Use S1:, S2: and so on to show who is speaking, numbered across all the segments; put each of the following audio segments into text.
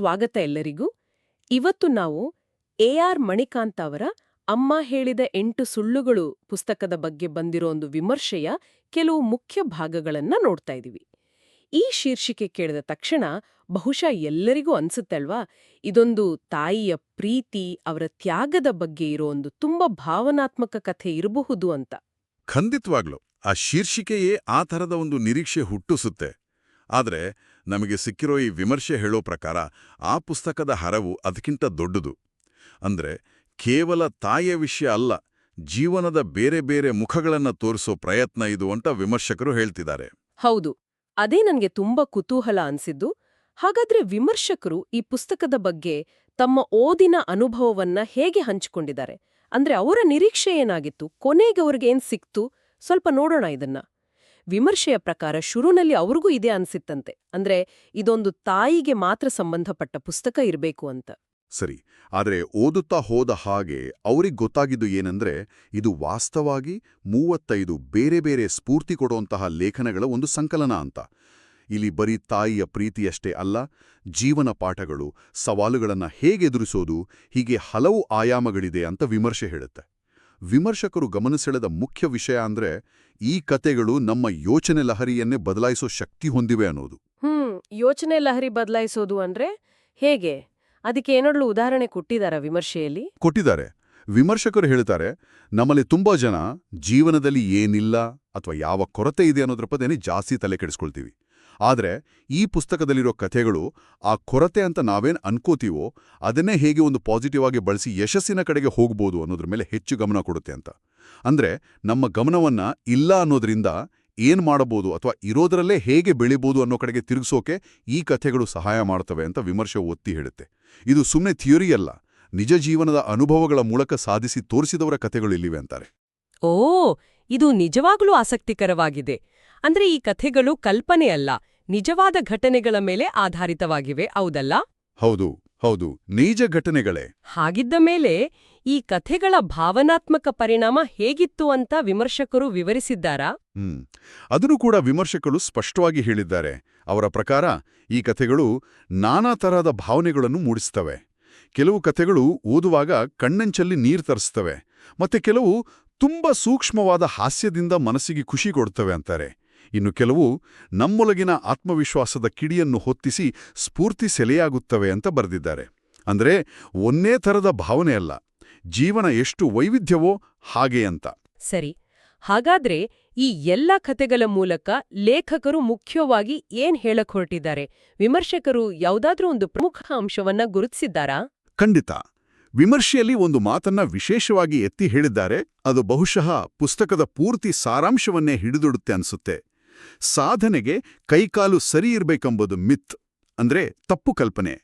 S1: ಸ್ವಾಗತ ಎಲ್ಲರಿಗೂ. ಇವತ್ತು ನಾವು ಎ ಆರ್ ಮಣಿಕಾಂತ್ ಅವರ ಅಮ್ಮ ಹೇಳಿದ ಎಂಟು ಸುಳ್ಳುಗಳು ಪುಸ್ತಕದ ಬಗ್ಗೆ ಬಂದಿರೋ ಒಂದು ವಿಮರ್ಶೆಯ ಕೆಲವು ಮುಖ್ಯ ಭಾಗಗಳನ್ನ ನೋಡ್ತಾ ಇದೀವಿ. ಈ ಶೀರ್ಷಿಕೆ ಕೇಳಿದ ತಕ್ಷಣ ಬಹುಶಃ ಎಲ್ಲರಿಗೂ ಅನ್ಸುತ್ತಲ್ವಾ ಇದೊಂದು ತಾಯಿಯ ಪ್ರೀತಿ, ಅವರ ತ್ಯಾಗದ ಬಗ್ಗೆ ಇರೋ ಒಂದು ತುಂಬಾ ಭಾವನಾತ್ಮಕ ಕಥೆ ಇರಬಹುದು ಅಂತ.
S2: ಖಂಡಿತವಾಗ್ಲು, ಆ ಶೀರ್ಷಿಕೆಯೇ ಆ ಥರದ ಒಂದು ನಿರೀಕ್ಷೆ ಹುಟ್ಟಿಸುತ್ತೆ. ಆದ್ರೆ ನಮಗೆ ಸಿಕ್ಕಿರೋ ಈ ವಿಮರ್ಶೆ ಹೇಳೋ ಪ್ರಕಾರ ಆ ಪುಸ್ತಕದ ಹರವು ಅದಕ್ಕಿಂತ ದೊಡ್ಡದು. ಅಂದ್ರೆ ಕೇವಲ ತಾಯಿಯ ವಿಷಯ ಅಲ್ಲ, ಜೀವನದ ಬೇರೆ ಬೇರೆ ಮುಖಗಳನ್ನು ತೋರಿಸೋ ಪ್ರಯತ್ನ ಇದು ಅಂತ ವಿಮರ್ಶಕರು ಹೇಳ್ತಿದ್ದಾರೆ.
S1: ಹೌದು, ಅದೇ ನನಗೆ ತುಂಬಾ ಕುತೂಹಲ ಅನ್ಸಿದ್ದು. ಹಾಗಾದ್ರೆ ವಿಮರ್ಶಕರು ಈ ಪುಸ್ತಕದ ಬಗ್ಗೆ ತಮ್ಮ ಓದಿನ ಅನುಭವವನ್ನ ಹೇಗೆ ಹಂಚಿಕೊಂಡಿದ್ದಾರೆ? ಅಂದ್ರೆ ಅವರ ನಿರೀಕ್ಷೆ ಏನಾಗಿತ್ತು? ಕೊನೆಗೆ ಅವ್ರಿಗೆ ಏನ್ ಸಿಕ್ತು? ಸ್ವಲ್ಪ ನೋಡೋಣ ಇದನ್ನ. ವಿಮರ್ಶೆಯ ಪ್ರಕಾರ ಶುರುನಲ್ಲಿ ಅವ್ರಿಗೂ ಇದೆ ಅನ್ಸಿತ್ತಂತೆ. ಅಂದ್ರೆ ಇದೊಂದು ತಾಯಿಗೆ ಮಾತ್ರ ಸಂಬಂಧಪಟ್ಟ ಪುಸ್ತಕ ಇರಬೇಕು ಅಂತ.
S2: ಸರಿ. ಆದರೆ ಓದುತ್ತಾ ಹೋದ ಹಾಗೆ ಅವ್ರಿಗೆ ಗೊತ್ತಾಗಿದ್ದು ಏನಂದ್ರೆ ಇದು ವಾಸ್ತವಾಗಿ ಮೂವತ್ತೈದು ಬೇರೆ ಬೇರೆ ಸ್ಫೂರ್ತಿ ಕೊಡುವಂತಹ ಲೇಖನಗಳ ಒಂದು ಸಂಕಲನ ಅಂತ. ಇಲ್ಲಿ ಬರೀ ತಾಯಿಯ ಪ್ರೀತಿಯಷ್ಟೇ ಅಲ್ಲ, ಜೀವನ ಪಾಠಗಳು, ಸವಾಲುಗಳನ್ನು ಹೇಗೆ ಎದುರಿಸೋದು ಹೀಗೆ ಹಲವು ಆಯಾಮಗಳಿದೆ ಅಂತ ವಿಮರ್ಶೆ ಹೇಳುತ್ತೆ. ವಿಮರ್ಶಕರು ಗಮನಸೆಳೆದ ಮುಖ್ಯ ವಿಷಯ ಅಂದ್ರೆ ಈ ಕತೆಗಳು ನಮ್ಮ ಯೋಚನೆ ಲಹರಿಯನ್ನೇ ಬದಲಾಯಿಸೋ ಶಕ್ತಿ ಹೊಂದಿವೆ ಅನ್ನೋದು.
S1: ಹ್ಮ್ ಯೋಚನೆ ಲಹರಿ ಬದಲಾಯಿಸೋದು ಅಂದ್ರೆ ಹೇಗೆ? ಅದಕ್ಕೆ ಏನಾದ್ರೂ ಉದಾಹರಣೆ ಕೊಟ್ಟಿದಾರ ವಿಮರ್ಶೆಯಲ್ಲಿ?
S2: ಕೊಟ್ಟಿದ್ದಾರೆ. ವಿಮರ್ಶಕರು ಹೇಳ್ತಾರೆ ನಮ್ಮಲ್ಲಿ ತುಂಬಾ ಜನ ಜೀವನದಲ್ಲಿ ಏನಿಲ್ಲ ಅಥವಾ ಯಾವ ಕೊರತೆ ಇದೆ ಅನ್ನೋದ್ರ ಪದೇನೆ ಜಾಸ್ತಿ ತಲೆ ಕೆಡಿಸ್ಕೊಳ್ತೀವಿ. ಆದ್ರೆ ಈ ಪುಸ್ತಕದಲ್ಲಿರೋ ಕಥೆಗಳು ಆ ಕೊರತೆ ಅಂತ ನಾವೇನ್ ಅನ್ಕೋತೀವೋ ಅದನ್ನೇ ಹೇಗೆ ಒಂದು ಪಾಸಿಟಿವ್ ಆಗಿ ಬಳಸಿ ಯಶಸ್ಸಿನ ಕಡೆಗೆ ಹೋಗ್ಬೋದು ಅನ್ನೋದ್ರ ಮೇಲೆ ಹೆಚ್ಚು ಗಮನ ಕೊಡುತ್ತೆ ಅಂತ. ಅಂದ್ರೆ ನಮ್ಮ ಗಮನವನ್ನ ಇಲ್ಲ ಅನ್ನೋದ್ರಿಂದ ಏನು ಮಾಡಬಹುದು ಅಥವಾ ಇರೋದ್ರಲ್ಲೇ ಹೇಗೆ ಬೆಳಿಬೋದು ಅನ್ನೋ ಕಡೆಗೆ ತಿರುಗಿಸೋಕೆ ಈ ಕಥೆಗಳು ಸಹಾಯ ಮಾಡ್ತವೆ ಅಂತ ವಿಮರ್ಶೆ ಒತ್ತಿ ಹೇಳುತ್ತೆ. ಇದು ಸುಮ್ಮನೆ ಥಿಯರಿ ಅಲ್ಲ, ನಿಜ ಜೀವನದ ಅನುಭವಗಳ ಮೂಲಕ ಸಾಧಿಸಿ ತೋರಿಸಿದವರ ಕಥೆಗಳು ಇಲ್ಲಿವೆ ಅಂತಾರೆ.
S1: ಓ, ಇದು ನಿಜವಾಗ್ಲೂ ಆಸಕ್ತಿಕರವಾಗಿದೆ. ಅಂದ್ರೆ ಈ ಕಥೆಗಳು ಕಲ್ಪನೆ ಅಲ್ಲ ನಿಜವಾದ ಘಟನೆಗಳ ಮೇಲೆ ಆಧಾರಿತವಾಗಿವೆ ಹೌದಲ್ಲ?
S2: ಹೌದು ಹೌದು ನೈಜ ಘಟನೆಗಳೇ.
S1: ಹಾಗಿದ್ದ ಮೇಲೆ ಈ ಕಥೆಗಳ ಭಾವನಾತ್ಮಕ ಪರಿಣಾಮ ಹೇಗಿತ್ತು ಅಂತ ವಿಮರ್ಶಕರು ವಿವರಿಸಿದ್ದಾರಾ?
S2: ಹ್ಮ್ ಅದನ್ನು ಕೂಡ ವಿಮರ್ಶಕರು ಸ್ಪಷ್ಟವಾಗಿ ಹೇಳಿದ್ದಾರೆ. ಅವರ ಪ್ರಕಾರ ಈ ಕಥೆಗಳು ನಾನಾ ತರಹದ ಭಾವನೆಗಳನ್ನು ಮೂಡಿಸ್ತವೆ ಕೆಲವು ಕಥೆಗಳು ಓದುವಾಗ ಕಣ್ಣಂಚಲ್ಲಿ ನೀರು ತರಿಸ್ತವೆ ಮತ್ತೆ ಕೆಲವು ತುಂಬಾ ಸೂಕ್ಷ್ಮವಾದ ಹಾಸ್ಯದಿಂದ ಮನಸ್ಸಿಗೆ ಖುಷಿ ಕೊಡ್ತವೆ ಅಂತಾರೆ. ಇನ್ನು ಕೆಲವು ನಮ್ಮೊಳಗಿನ ಆತ್ಮವಿಶ್ವಾಸದ ಕಿಡಿಯನ್ನು ಹೊತ್ತಿಸಿ ಸ್ಫೂರ್ತಿ ಸೆಲೆಯಾಗುತ್ತವೆ ಅಂತ ಬರೆದಿದ್ದಾರೆ. ಅಂದ್ರೆ ಒಂದೇ ಥರದ ಭಾವನೆ ಅಲ್ಲ ಜೀವನ ಎಷ್ಟು ವೈವಿಧ್ಯವೋ ಹಾಗೆ ಅಂತ.
S1: ಸರಿ ಹಾಗಾದ್ರೆ ಈ ಎಲ್ಲ ಕಥೆಗಳ ಮೂಲಕ ಲೇಖಕರು ಮುಖ್ಯವಾಗಿ ಏನ್ ಹೇಳಕ್ ಹೊರಟಿದ್ದಾರೆ? ವಿಮರ್ಶಕರು ಯಾವುದಾದ್ರೂ ಒಂದು ಪ್ರಮುಖ ಅಂಶವನ್ನ ಗುರುತಿಸಿದ್ದಾರಾ?
S2: ಖಂಡಿತ ವಿಮರ್ಶೆಯಲ್ಲಿ ಒಂದು ಮಾತನ್ನ ವಿಶೇಷವಾಗಿ ಎತ್ತಿ ಹೇಳಿದ್ದಾರೆ ಅದು ಬಹುಶಃ ಪುಸ್ತಕದ ಪೂರ್ತಿ ಸಾರಾಂಶವನ್ನೇ ಹಿಡಿದುಡುತ್ತೆ ಅನ್ಸುತ್ತೆ. ಸಾಧನೆಗೆ ಕೈಕಾಲು ಸರಿ ಇರಬೇಕೆಂಬುದು ಮಿತ್, ಅಂದ್ರೆ ತಪ್ಪು ಕಲ್ಪನೆ.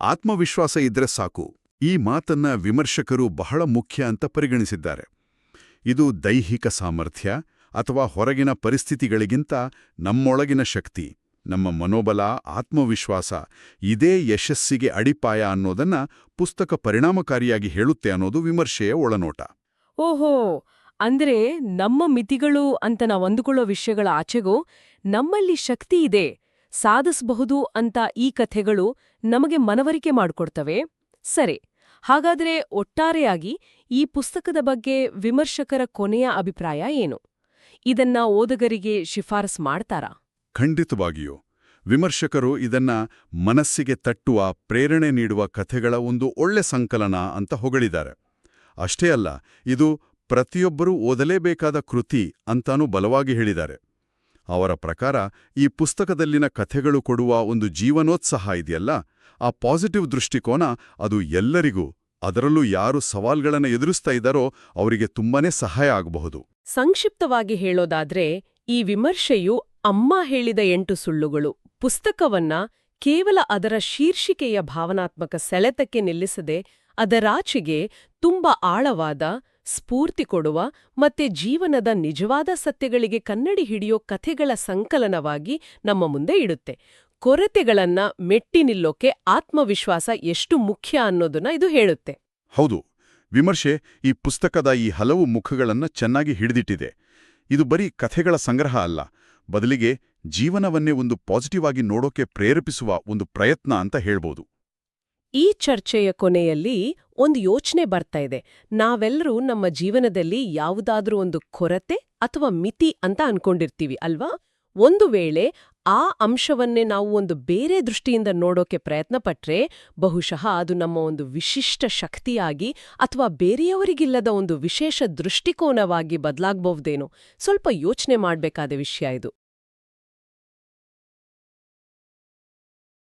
S2: ಆತ್ಮವಿಶ್ವಾಸ ಇದ್ರೆ ಸಾಕು. ಈ ಮಾತನ್ನ ವಿಮರ್ಶಕರು ಬಹಳ ಮುಖ್ಯ ಅಂತ ಪರಿಗಣಿಸಿದ್ದಾರೆ. ಇದು ದೈಹಿಕ ಸಾಮರ್ಥ್ಯ ಅಥವಾ ಹೊರಗಿನ ಪರಿಸ್ಥಿತಿಗಳಿಗಿಂತ ನಮ್ಮೊಳಗಿನ ಶಕ್ತಿ, ನಮ್ಮ ಮನೋಬಲ, ಆತ್ಮವಿಶ್ವಾಸ, ಇದೇ ಯಶಸ್ಸಿಗೆ ಅಡಿಪಾಯ ಅನ್ನೋದನ್ನ ಪುಸ್ತಕ ಪರಿಣಾಮಕಾರಿಯಾಗಿ ಹೇಳುತ್ತೆ ಅನ್ನೋದು ವಿಮರ್ಶೆಯ ಒಳನೋಟ.
S1: ಓಹೋ! ಅಂದ್ರೆ ನಮ್ಮ ಮಿತಿಗಳು ಅಂತ ನಾವು ಅಂದುಕೊಳ್ಳೋ ವಿಷಯಗಳ ಆಚೆಗೂ ನಮ್ಮಲ್ಲಿ ಶಕ್ತಿ ಇದೆ, ಸಾಧಿಸಬಹುದು ಅಂತ ಈ ಕಥೆಗಳು ನಮಗೆ ಮನವರಿಕೆ ಮಾಡಿಕೊಡ್ತವೆ. ಸರಿ, ಹಾಗಾದ್ರೆ ಒಟ್ಟಾರೆಯಾಗಿ ಈ ಪುಸ್ತಕದ ಬಗ್ಗೆ ವಿಮರ್ಶಕರ ಕೊನೆಯ ಅಭಿಪ್ರಾಯ ಏನು? ಇದನ್ನ ಓದಗರಿಗೆ ಶಿಫಾರಸ್ ಮಾಡ್ತಾರಾ?
S2: ಖಂಡಿತವಾಗಿಯೂ. ವಿಮರ್ಶಕರು ಇದನ್ನ ಮನಸ್ಸಿಗೆ ತಟ್ಟುವ, ಪ್ರೇರಣೆ ನೀಡುವ ಕಥೆಗಳ ಒಂದು ಒಳ್ಳೆ ಸಂಕಲನ ಅಂತ ಹೊಗಳಿದ್ದಾರೆ. ಅಷ್ಟೇ ಅಲ್ಲ, ಇದು ಪ್ರತಿಯೊಬ್ಬರೂ ಓದಲೇಬೇಕಾದ ಕೃತಿ ಅಂತಾನೂ ಬಲವಾಗಿ ಹೇಳಿದ್ದಾರೆ. ಅವರ ಪ್ರಕಾರ ಈ ಪುಸ್ತಕದಲ್ಲಿನ ಕಥೆಗಳು ಕೊಡುವ ಒಂದು ಜೀವನೋತ್ಸಾಹ ಇದೆಯಲ್ಲ? ಆ ಪಾಸಿಟಿವ್ ದೃಷ್ಟಿಕೋನ ಅದು ಎಲ್ಲರಿಗೂ, ಅದರಲ್ಲೂ ಯಾರು ಸವಾಲ್ಗಳನ್ನು ಎದುರಿಸ್ತಾ ಇದ್ದಾರೋ ಅವರಿಗೆ ತುಂಬಾನೇ ಸಹಾಯ ಆಗಬಹುದು.
S1: ಸಂಕ್ಷಿಪ್ತವಾಗಿ ಹೇಳೋದಾದ್ರೆ, ಈ ವಿಮರ್ಶೆಯು ಅಮ್ಮ ಹೇಳಿದ ಎಂಟು ಸುಳ್ಳುಗಳು. ಪುಸ್ತಕವನ್ನ ಕೇವಲ ಅದರ ಶೀರ್ಷಿಕೆಯ ಭಾವನಾತ್ಮಕ ಸೆಳೆತಕ್ಕೆ ನಿಲ್ಲಿಸದೆ ಅದರಾಚೆಗೆ ತುಂಬ ಆಳವಾದ ಸ್ಫೂರ್ತಿ ಕೊಡುವ ಮತ್ತೆ ಜೀವನದ ನಿಜವಾದ ಸತ್ಯಗಳಿಗೆ ಕನ್ನಡಿ ಹಿಡಿಯೋ ಕಥೆಗಳ ಸಂಕಲನವಾಗಿ ನಮ್ಮ ಮುಂದೆ ಇಡುತ್ತೆ. ಕೊರತೆಗಳನ್ನ ಮೆಟ್ಟಿ ನಿಲ್ಲೋಕೆ ಆತ್ಮವಿಶ್ವಾಸ ಎಷ್ಟು ಮುಖ್ಯ ಅನ್ನೋದನ್ನ ಇದು ಹೇಳುತ್ತೆ.
S2: ಹೌದು, ವಿಮರ್ಶೆ ಈ ಪುಸ್ತಕದ ಈ ಹಲವು ಮುಖಗಳನ್ನ ಚೆನ್ನಾಗಿ ಹಿಡಿದಿಟ್ಟಿದೆ. ಇದು ಬರೀ ಕಥೆಗಳ ಸಂಗ್ರಹ ಅಲ್ಲ, ಬದಲಿಗೆ ಜೀವನವನ್ನೇ ಒಂದು ಪಾಸಿಟಿವ್ ಆಗಿ ನೋಡೋಕೆ ಪ್ರೇರೇಪಿಸುವ ಒಂದು ಪ್ರಯತ್ನ ಅಂತ ಹೇಳ್ಬೋದು.
S1: ಈ ಚರ್ಚೆಯ ಕೊನೆಯಲ್ಲಿ ಒಂದು ಯೋಚನೆ ಬರ್ತಾ ಇದೆ. ನಾವೆಲ್ಲರೂ ನಮ್ಮ ಜೀವನದಲ್ಲಿ ಯಾವುದಾದ್ರೂ ಒಂದು ಕೊರತೆ ಅಥವಾ ಮಿತಿ ಅಂತ ಅನ್ಕೊಂಡಿರ್ತೀವಿ ಅಲ್ವಾ? ಒಂದು ವೇಳೆ ಆ ಅಂಶವನ್ನೇ ನಾವು ಒಂದು ಬೇರೆ ದೃಷ್ಟಿಯಿಂದ ನೋಡೋಕೆ ಪ್ರಯತ್ನ ಪಟ್ರೆ ಬಹುಶಃ ಅದು ನಮ್ಮ ಒಂದು ವಿಶಿಷ್ಟ ಶಕ್ತಿಯಾಗಿ ಅಥವಾ ಬೇರೆಯವರಿಗಿಲ್ಲದ ಒಂದು ವಿಶೇಷ ದೃಷ್ಟಿಕೋನವಾಗಿ ಬದಲಾಗಬಹುದೇನೋ. ಸ್ವಲ್ಪ ಯೋಚನೆ ಮಾಡಬೇಕಾದ ವಿಷಯ ಇದು.